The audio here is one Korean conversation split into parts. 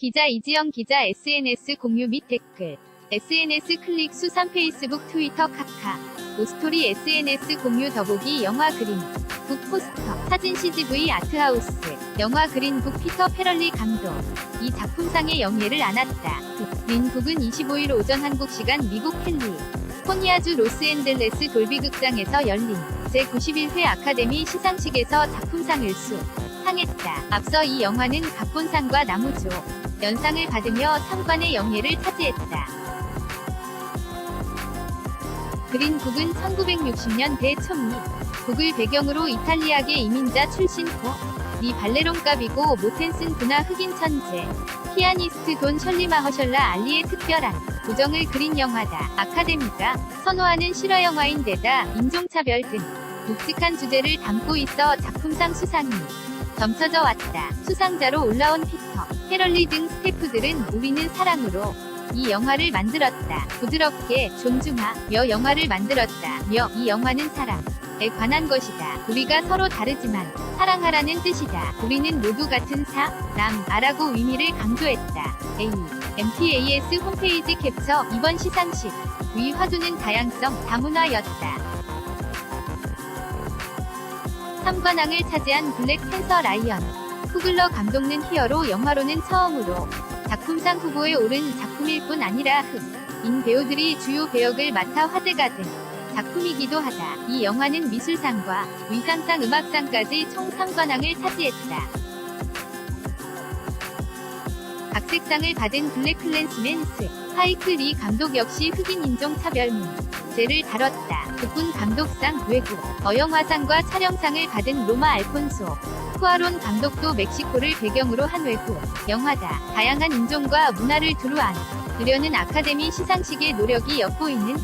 기자 이지영 기자 SNS 공유 및 댓글. SNS 클릭 수산 페이스북 트위터 카카. 오스토리 SNS 공유 더보기 영화 그린 북 포스터. 사진 CGV 아트하우스. 영화 그린북 피터 페럴리 감독. 이 작품상의 영예를 안았다. 린북은 25일 오전 한국 시간 미국 캘리 코니아주 로스앤젤레스 돌비극장에서 열린 제91회 아카데미 시상식에서 작품상을 수상했다. 앞서 이 영화는 각본상과 나무조 연상을 받으며 상관의 영예를 차지했다. 그린북은 1960년 대촌미 북을 배경으로 이탈리아계 이민자 출신 포리 발레론갑이고 모텐슨 분화 흑인 천재 피아니스트 돈 셜리마 허셜라 알리의 특별한 고정을 그린 영화다. 아카데미가 선호하는 실화 영화인 데다 인종차별 등 묵직한 주제를 담고 있어 작품상 수상이 점쳐져 왔다. 수상자로 올라온 피터, 캐럴리 등 스태프들은 우리는 사랑으로 이 영화를 만들었다. 부드럽게 존중하며 영화를 만들었다며 이 영화는 사랑에 관한 것이다. 우리가 서로 다르지만 사랑하라는 뜻이다. 우리는 모두 같은 사람아라고 의미를 강조했다. A. MTAS 홈페이지 캡처 이번 시상식 위 화두는 다양성 다문화였다. 3관왕을 차지한 블랙 팬서 라이언 후글러 감독는 히어로 영화로는 처음으로 작품상 후보에 오른 작품일 뿐 아니라 흑인 배우들이 주요 배역을 맡아 화제가 된 작품이기도 하다. 이 영화는 미술상과 위상상 음악상까지 총 3관왕을 차지했다. 각색상을 받은 블랙클랜스맨 스 파이크 리 감독 역시 흑인 인종 차별 문제를 다뤘다. 국군 감독상 외국 어영화상과 촬영상을 받은 로마 알폰소 쿠아론 감독도 멕시코를 배경으로 한 외국 영화다. 다양한 인종과 문화를 두루 안 으려는 아카데미 시상식의 노력이 엿보이는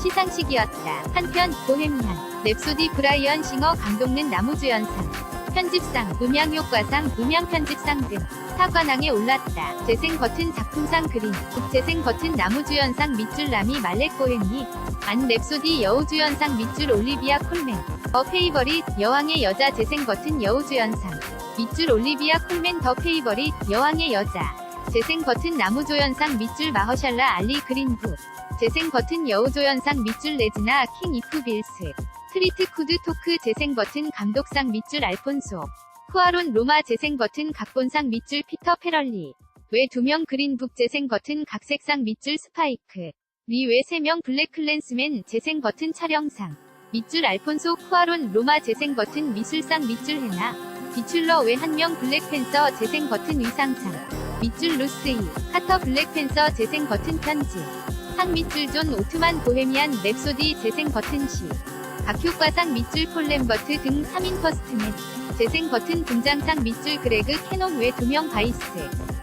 시상식이었다. 한편 보헤미안 랩소디 브라이언 싱어 감독는 나무주연상 편집상, 음향효과상, 음향편집상 등 사관왕에 올랐다. 재생 버튼 작품상 그린, 국재생 버튼 나무주연상 밑줄 라미 고헨리, 안 랩소디 여우주연상 밑줄 올리비아 콜맨, 더 페이버릿 여왕의 여자 재생 버튼 여우주연상, 밑줄 올리비아 콜맨 더 페이버릿 여왕의 여자, 재생 버튼 나무조연상 밑줄 마허샬라 알리 그린북, 재생 버튼 여우조연상 밑줄 레지나 킹 이프 빌스, 트리트 쿠드 토크 재생 버튼 감독상 밑줄 알폰소, 쿠아론 로마 재생 버튼 각본상 밑줄 피터 페럴리, 외 2명 그린북 재생 버튼 각색상 밑줄 스파이크, 리외 3명 블랙 클랜스맨 재생 버튼 촬영상, 밑줄 알폰소 쿠아론 로마 재생 버튼 미술상 밑줄 헤나, 비출러 외 1명 블랙팬서 재생 버튼 의상상, 밑줄 루스이, 카터 블랙팬서 재생 버튼 편지, 상 밑줄 존 오트만 보헤미안 랩소디 재생 버튼 시, 각효과상 밑줄 폴렘버트 등 3인 퍼스트맨, 재생 버튼 분장상 밑줄 그레그 캐논 외 2명 바이스,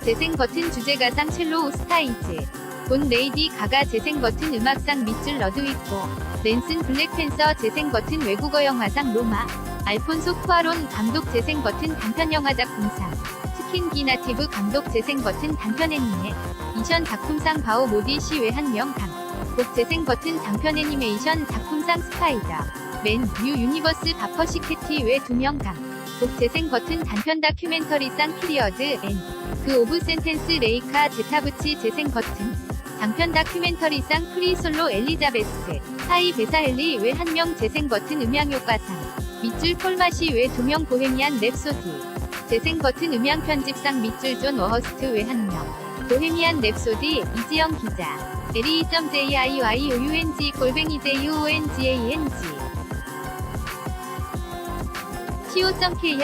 재생 버튼 주제가상 첼로 오스타이즈, 본 레이디 가가 재생 버튼 음악상 밑줄 러드위고, 랜슨 블랙팬서 재생 버튼 외국어 영화상 로마, 알폰소 쿠아론 감독 재생 버튼 단편 영화 작품상, 스킨 기나티브 감독 재생 버튼 단편 애니메, 이션 작품상 바오 모디 시 외 한명 강, 곡 재생 버튼 장편 애니메이션 작품상 스파이더, 맨, 뉴 유니버스 바퍼시캐티 외 2명 강, 곡 재생 버튼 단편 다큐멘터리상 피리어드 앤, 그 오브 센텐스 레이카 제타브치 재생 버튼, 장편 다큐멘터리상 프리솔로 엘리자베스, 사이 베사헬리 외 한 명 재생 버튼 음향 효과상, 밑줄 폴마시 외 2명 보헤미안 랩소디, 재생 버튼 음향 편집상 밑줄 존 워허스트 외 한 명, 보헤미안 랩소디 이지영 기자, l.e.jiyoung 골뱅이 juongang co.kr